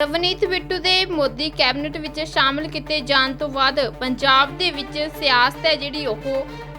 ਰਵਨੀਤ ਬਿੱਟੂ ਦੇ ਮੋਦੀ ਕੈਬਨਿਟ ਵਿੱਚ ਸ਼ਾਮਲ ਕੀਤੇ ਜਾਣ ਤੋਂ ਬਾਅਦ ਪੰਜਾਬ ਦੇ ਵਿੱਚ ਸਿਆਸਤ ਹੈ ਜਿਹੜੀ ਉਹ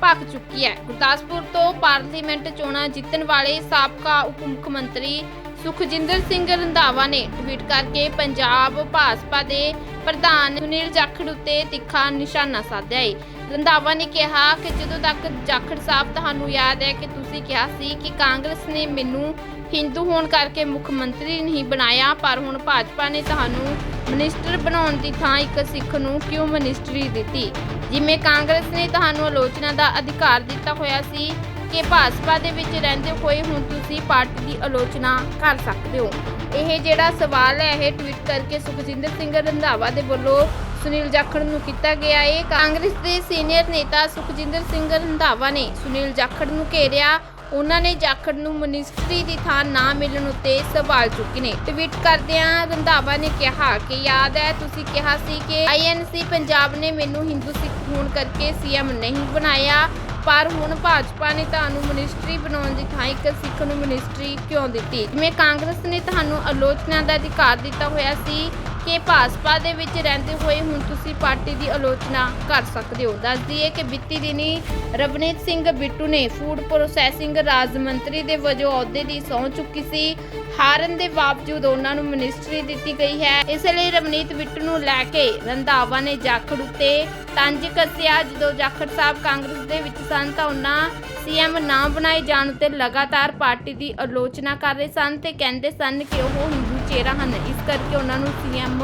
ਭਖ ਚੁੱਕੀ ਹੈ। ਗੁਰਦਾਸਪੁਰ ਤੋਂ ਪਾਰਲੀਮੈਂਟ ਚੋਣਾਂ ਜਿੱਤਣ ਵਾਲੇ ਸਾਬਕਾ ਉਪ ਮੁੱਖ ਮੰਤਰੀ ਸੁਖਜਿੰਦਰ ਸਿੰਘ ਰੰਧਾਵਾ ਨੇ ਟਵੀਟ ਕਰਕੇ ਪੰਜਾਬ ਭਾਜਪਾ ਦੇ ਪ੍ਰਧਾਨ ਸੁਨੀਲ ਜਾਖੜ ਉੱਤੇ ਤਿੱਖਾ ਨਿਸ਼ਾਨਾ ਸਾਧਿਆ ਹੈ ਰੰਧਾਵਾ ਨੇ ਕਿਹਾ ਕਿ ਜਦੋਂ ਤੱਕ ਜਾਖੜ ਸਾਹਿਬ ਤੁਹਾਨੂੰ ਯਾਦ ਹੈ ਕਿ ਤੁਸੀਂ ਕਿਹਾ ਸੀ ਕਿ ਕਾਂਗਰਸ ਨੇ ਮੈਨੂੰ ਹਿੰਦੂ ਹੋਣ ਕਰਕੇ ਮੁੱਖ ਮੰਤਰੀ ਨਹੀਂ ਬਣਾਇਆ, ਪਰ ਹੁਣ ਭਾਜਪਾ ਨੇ ਤੁਹਾਨੂੰ ਮਨਿਸਟਰ ਬਣਾਉਣ ਦੀ ਥਾਂ ਇੱਕ ਸਿੱਖ ਨੂੰ ਕਿਉਂ ਮਨਿਸਟਰੀ ਦਿੱਤੀ? ਜਿਵੇਂ ਕਾਂਗਰਸ ਨੇ ਤੁਹਾਨੂੰ ਆਲੋਚਨਾ ਦਾ ਅਧਿਕਾਰ ਦਿੱਤਾ ਹੋਇਆ ਸੀ ਕਿ ਭਾਜਪਾ ਦੇ ਵਿੱਚ ਰਹਿੰਦੇ ਹੋਏ ਹੁਣ ਤੁਸੀਂ ਪਾਰਟੀ ਦੀ ਆਲੋਚਨਾ ਕਰ ਸਕਦੇ ਹੋ। ਇਹ ਜਿਹੜਾ ਸਵਾਲ ਹੈ, ਇਹ ਟਵੀਟ ਕਰਕੇ ਸੁਖਜਿੰਦਰ ਸਿੰਘ ਰੰਧਾਵਾ ਦੇ ਵੱਲੋਂ ਸੁਨੀਲ ਜਾਖੜ ਨੂੰ ਕੀਤਾ ਗਿਆ ਹੈ ਕਾਂਗਰਸ ਦੇ ਸੀਨੀਅਰ ਨੇਤਾ ਸੁਖਜਿੰਦਰ ਸਿੰਘ ਰੰਧਾਵਾ ਨੇ ਸੁਨੀਲ ਜਾਖੜ ਨੂੰ ਘੇਰਿਆ। ਉਹਨਾਂ ਨੇ ਜਾਖੜ ਨੂੰ ਮਿਨਿਸਟਰੀ ਦੀ ਥਾਂ ਨਾ ਮਿਲਣ ਉੱਤੇ ਸਵਾਲ ਚੁੱਕੇ ਨੇ। ਟਵੀਟ ਕਰਦਿਆਂ ਰੰਧਾਵਾ ਨੇ ਕਿਹਾ ਕਿ ਯਾਦ ਹੈ, ਤੁਸੀਂ ਕਿਹਾ ਸੀ ਕਿ ਆਈਐਨਸੀ ਪੰਜਾਬ ਨੇ ਮੈਨੂੰ ਹਿੰਦੂ ਸਿੱਖ ਹੋਣ ਕਰਕੇ ਸੀਐਮ ਨਹੀਂ ਬਣਾਇਆ, ਪਰ ਹੁਣ ਭਾਜਪਾ ਨੇ ਤੁਹਾਨੂੰ ਮਿਨਿਸਟਰੀ ਬਣਾਉਣ ਦੀ ਥਾਂ ਇੱਕ ਸਿੱਖ ਨੂੰ ਮਿਨਿਸਟਰੀ ਕਿਉਂ ਦਿੱਤੀ? ਜਿਵੇਂ ਕਾਂਗਰਸ ਨੇ ਤੁਹਾਨੂੰ ਆਲੋਚਨਾ ਦਾ ਅਧਿਕਾਰ ਦਿੱਤਾ ਹੋਇਆ ਸੀ ਕਿ ਭਾਜਪਾ ਦੇ ਵਿੱਚ ਰਹਿੰਦੇ ਹੋਏ ਹੁਣ ਤੁਸੀਂ ਪਾਰਟੀ ਦੀ ਆਲੋਚਨਾ ਕਰ ਸਕਦੇ ਹੋ। ਦੱਸ ਦਈਏ ਕਿ ਬੀਤੀ ਦਿਨੀ ਰਵਨੀਤ ਸਿੰਘ ਬਿੱਟੂ ਨੇ ਫੂਡ ਪ੍ਰੋਸੈਸਿੰਗ ਰਾਜ ਮੰਤਰੀ ਦੇ ਵਜੋਂ ਅਹੁਦੇ ਦੀ ਸਹੁੰ ਚੁੱਕੀ ਸੀ। ਹਾਰਨ ਦੇ ਬਾਵਜੂਦ ਉਹਨਾਂ ਨੂੰ ਮਿਨਿਸਟਰੀ ਦਿੱਤੀ ਗਈ ਹੈ। ਇਸ ਲਈ ਰਵਨੀਤ ਬਿੱਟੂ ਨੂੰ ਲੈ ਕੇ ਰੰਧਾਵਾ ਨੇ ਜਾਖੜ ਉੱਤੇ ਤੰਜ ਕੱਸਿਆ। ਜਦੋਂ ਜਾਖੜ ਸਾਹਿਬ ਕਾਂਗਰਸ ਦੇ ਵਿੱਚ ਸਨ ਤਾਂ ਉਹਨਾਂ ਸੀਐਮ ਨਾ ਬਣਾਏ ਜਾਣ ਤੇ ਲਗਾਤਾਰ ਪਾਰਟੀ ਦੀ ਆਲੋਚਨਾ ਕਰ ਰਹੇ ਸਨ ਤੇ ਕਹਿੰਦੇ ਸਨ ਕਿ ਉਹ ਹਿੰਦੂ ਚਿਹਰਾ ਹਨ। ਇਸ ਕਰਕੇ ਉਹਨਾਂ ਨੂੰ ਸੀਐਮ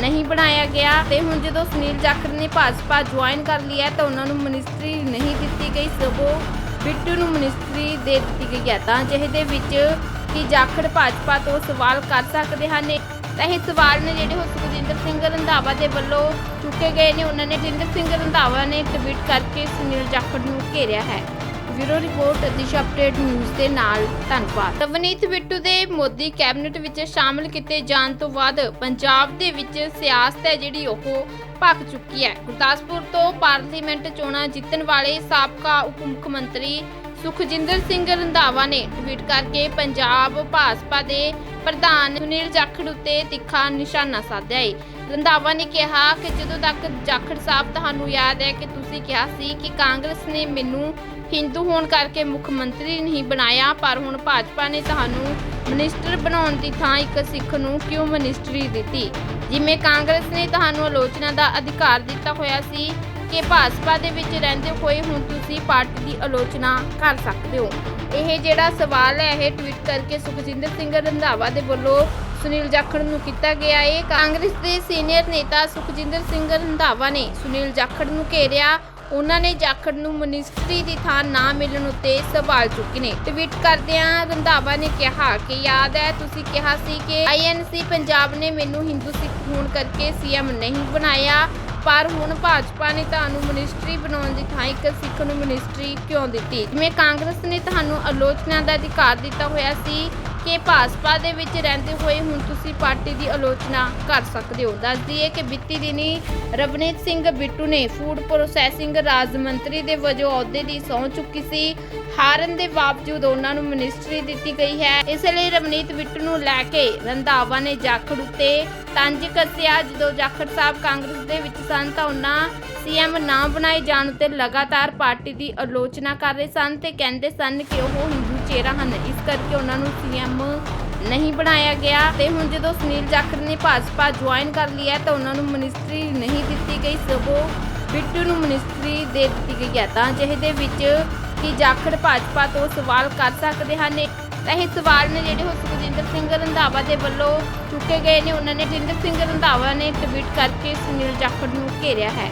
ਨਹੀਂ ਬਣਾਇਆ ਗਿਆ। ਤੇ ਹੁਣ ਜਦੋਂ ਸੁਨੀਲ ਜਾਖੜ ਨੇ ਭਾਜਪਾ ਜੁਆਇਨ ਕਰ ਲਈ ਹੈ ਤਾਂ ਉਹਨਾਂ ਨੂੰ ਮਿਨਿਸਟਰੀ ਨਹੀਂ ਦਿੱਤੀ ਗਈ। ਸਗੋਂ ਬਿੱਟੂ ਨੂੰ ਮਿਨਿਸਟਰੀ ਦੇ ਦਿੱਤੀ ਗਈ ਹੈ। ਤਾਂ ਜਿਹੇ ਵਿੱਚ ਕਿ ਜਾਖੜ ਭਾਜਪਾ ਤੋਂ ਸਵਾਲ ਕਰ ਸਕਦੇ ਹਨ। ਤਾਂ ਇਹ ਸਵਾਲ ਨੇ ਜਿਹੜੇ ਉਹ ਸੁਖਜਿੰਦਰ ਸਿੰਘ ਰੰਧਾਵਾ ਦੇ ਵੱਲੋਂ ਚੁੱਕੇ ਗਏ ਨੇ। ਉਹਨਾਂ ਨੇ ਜਿੰਦਰ ਸਿੰਘ ਰੰਧਾਵਾ ਨੇ ਟਵੀਟ ਕਰਕੇ ਸੁਨੀਲ ਜਾਖੜ ਨੂੰ ਘੇਰਿਆ ਹੈ। Bureau report, Disha update news ਦੇ ਨਾਲ। ਧੰਨਵਾਦ। ਰਵਨੀਤ ਬਿੱਟੂ ਦੇ ਮੋਦੀ ਕੈਬਨਿਟ ਵਿੱਚ ਸ਼ਾਮਲ ਕੀਤੇ ਜਾਣ ਤੋਂ ਬਾਅਦ ਪੰਜਾਬ ਦੇ ਵਿੱਚ ਸਿਆਸਤ ਹੈ ਜਿਹੜੀ ਉਹ ਭਖ ਚੁੱਕੀ ਹੈ। ਗੁਰਦਾਸਪੁਰ ਤੋਂ ਪਾਰਲੀਮੈਂਟ ਚੋਣਾਂ ਜਿੱਤਣ ਵਾਲੇ ਸਾਬਕਾ ਉਪ ਮੁੱਖ ਮੰਤਰੀ ਸੁਖਜਿੰਦਰ ਸਿੰਘ ਰੰਧਾਵਾ ਨੇ ਟਵੀਟ ਕਰਕੇ ਪੰਜਾਬ ਭਾਜਪਾ ਦੇ ਪ੍ਰਧਾਨ ਸੁਨੀਲ ਜਾਖੜ ਉੱਤੇ ਤਿੱਖਾ ਨਿਸ਼ਾਨਾ ਸਾਧਿਆ ਹੈ ਰੰਧਾਵਾ ਨੇ ਕਿਹਾ ਕਿ ਜਦੋਂ ਤੱਕ ਜਾਖੜ ਸਾਹਿਬ ਤੁਹਾਨੂੰ ਯਾਦ ਹੈ ਕਿ ਤੁਸੀਂ ਕਿਹਾ ਸੀ ਕਿ ਕਾਂਗਰਸ ਨੇ ਮੈਨੂੰ ਹਿੰਦੂ ਹੋਣ ਕਰਕੇ ਮੁੱਖ ਮੰਤਰੀ ਨਹੀਂ ਬਣਾਇਆ, ਪਰ ਹੁਣ ਭਾਜਪਾ ਨੇ ਤੁਹਾਨੂੰ ਮਨਿਸਟਰ ਬਣਾਉਣ ਦੀ ਥਾਂ ਇੱਕ ਸਿੱਖ ਨੂੰ ਕਿਉਂ ਮਨਿਸਟਰੀ ਦਿੱਤੀ? ਜਿਵੇਂ ਕਾਂਗਰਸ ਨੇ ਤੁਹਾਨੂੰ ਆਲੋਚਨਾ ਦਾ ਅਧਿਕਾਰ ਦਿੱਤਾ ਹੋਇਆ ਸੀ ਕਿ ਭਾਜਪਾ ਦੇ ਵਿੱਚ ਰਹਿੰਦੇ ਹੋਏ ਹੁਣ ਤੁਸੀਂ ਪਾਰਟੀ ਦੀ ਆਲੋਚਨਾ ਕਰ ਸਕਦੇ ਹੋ। ਇਹ ਜਿਹੜਾ ਸਵਾਲ ਹੈ, ਇਹ ਟਵੀਟ ਕਰਕੇ ਸੁਖਜਿੰਦਰ ਸਿੰਘ ਰੰਧਾਵਾ ਦੇ ਵੱਲੋਂ ਸੁਨੀਲ ਜਾਖੜ ਨੂੰ ਕੀਤਾ ਗਿਆ। ਹੈ ਕਾਂਗਰਸ ਦੇ ਸੀਨੀਅਰ ਨੇਤਾ ਸੁਖਜਿੰਦਰ ਸਿੰਘ ਰੰਧਾਵਾ ਨੇ ਸੁਨੀਲ ਜਾਖੜ ਨੂੰ ਘੇਰਿਆ। ਉਹਨਾਂ ਨੇ ਜਾਖੜ ਨੂੰ ਮਿਨਿਸਟਰੀ ਦੀ ਥਾਂ ਨਾ ਮਿਲਣ ਉੱਤੇ ਸਵਾਲ ਚੁੱਕੇ ਨੇ। ਟਵੀਟ ਕਰਦਿਆਂ ਰੰਧਾਵਾ ਨੇ ਕਿਹਾ ਕਿ, ਯਾਦ ਹੈ, ਤੁਸੀਂ ਕਿਹਾ ਸੀ ਕਿ ਆਈਐਨਸੀ ਪੰਜਾਬ ਨੇ ਮੈਨੂੰ ਹਿੰਦੂ ਸਿੱਖ ਹੋਣ ਕਰਕੇ ਸੀਐਮ ਨਹੀਂ ਬਣਾਇਆ। ਪਰ ਹੁਣ ਭਾਜਪਾ ਨੇ ਤੁਹਾਨੂੰ ਮਿਨਿਸਟਰੀ ਬਣਾਉਣ ਦੀ ਥਾਂ ਇੱਕ ਸਿੱਖ ਨੂੰ ਮਿਨਿਸਟਰੀ ਕਿਉਂ ਦਿੱਤੀ? ਜਿਵੇਂ ਕਾਂਗਰਸ ਨੇ ਤੁਹਾਨੂੰ ਆਲੋਚਨਾ ਦਾ ਅਧਿਕਾਰ ਦਿੱਤਾ ਹੋਇਆ ਸੀ ਕਿ ਭਾਜਪਾ ਦੇ ਵਿੱਚ ਰਹਿੰਦੇ ਹੋਏ ਹੁਣ ਤੁਸੀਂ ਪਾਰਟੀ ਦੀ ਆਲੋਚਨਾ ਕਰ ਸਕਦੇ ਹੋ। ਦੱਸ ਦਈਏ ਕਿ ਬੀਤੀ ਦਿਨੀ ਰਵਨੀਤ ਸਿੰਘ ਬਿੱਟੂ ਨੇ ਫੂਡ ਪ੍ਰੋਸੈਸਿੰਗ ਰਾਜ ਮੰਤਰੀ ਦੇ ਵਜੋਂ ਅਹੁਦੇ ਦੀ ਸਹੁੰ ਚੁੱਕੀ ਸੀ। ਹਾਰਨ ਦੇ ਬਾਵਜੂਦ ਉਹਨਾਂ ਨੂੰ ਮਿਨਿਸਟਰੀ ਦਿੱਤੀ ਗਈ ਹੈ। ਇਸ ਲਈ ਰਵਨੀਤ ਬਿੱਟੂ ਨੂੰ ਲੈ ਕੇ ਰੰਧਾਵਾ ਨੇ ਜਾਖੜ ਉੱਤੇ ਤੰਜ ਕੱਸਿਆ। ਜਦੋਂ ਜਾਖੜ ਸਾਹਿਬ ਕਾਂਗਰਸ ਦੇ ਵਿੱਚ ਸਨ ਤਾਂ ਉਹਨਾਂ ਸੀਐਮ ਨਾ ਬਣਾਏ ਜਾਣ ਤੇ ਲਗਾਤਾਰ ਪਾਰਟੀ ਦੀ ਆਲੋਚਨਾ ਕਰ ਰਹੇ ਸਨ ਤੇ ਕਹਿੰਦੇ ਸਨ ਕਿ ਉਹ ਹਿੰਦੂ ਚਿਹਰਾ ਹਨ। ਇਸ ਕਰਕੇ ਉਹਨਾਂ ਨੂੰ ਸੀਐਮ ਨਹੀਂ ਬਣਾਇਆ ਗਿਆ ਤੇ ਹੁਣ ਜਦੋਂ ਸੁਨੀਲ ਜਾਖੜ ਨੇ ਭਾਜਪਾ ਜੁਆਇਨ ਕਰ ਲਿਆ ਤਾਂ ਉਹਨਾਂ ਨੂੰ ਮਿਨਿਸਟਰੀ ਨਹੀਂ ਦਿੱਤੀ ਗਈ, ਸਗੋਂ ਬਿੱਟੂ ਨੂੰ ਮਿਨਿਸਟਰੀ ਦੇ ਦਿੱਤੀ ਗਈ ਹੈ। ਤਾਂ ਜਿਹਦੇ ਵਿੱਚ ਕਿ ਜਾਖੜ ਭਾਜਪਾ ਤੋਂ ਸਵਾਲ ਕਰ ਸਕਦੇ ਹਨ? ਤਾਂ ਇਹ ਸਵਾਲ ਨੇ ਜਿਹੜੇ ਉਹ ਸੁਖਜਿੰਦਰ ਸਿੰਘ ਰੰਧਾਵਾ ਦੇ ਵੱਲੋਂ ਚੁੱਕੇ ਗਏ ਨੇ। ਉਹਨਾਂ ਨੇ ਜਿੰਦਰ ਸਿੰਘ ਰੰਧਾਵਾ ਨੇ ਟਵੀਟ ਕਰਕੇ ਸੁਨੀਲ ਜਾਖੜ ਨੂੰ ਘੇਰਿਆ ਹੈ।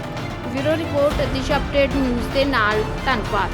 Bureau report, Disha update, news ਦੇ ਨਾਲ ਧੰਨਵਾਦ।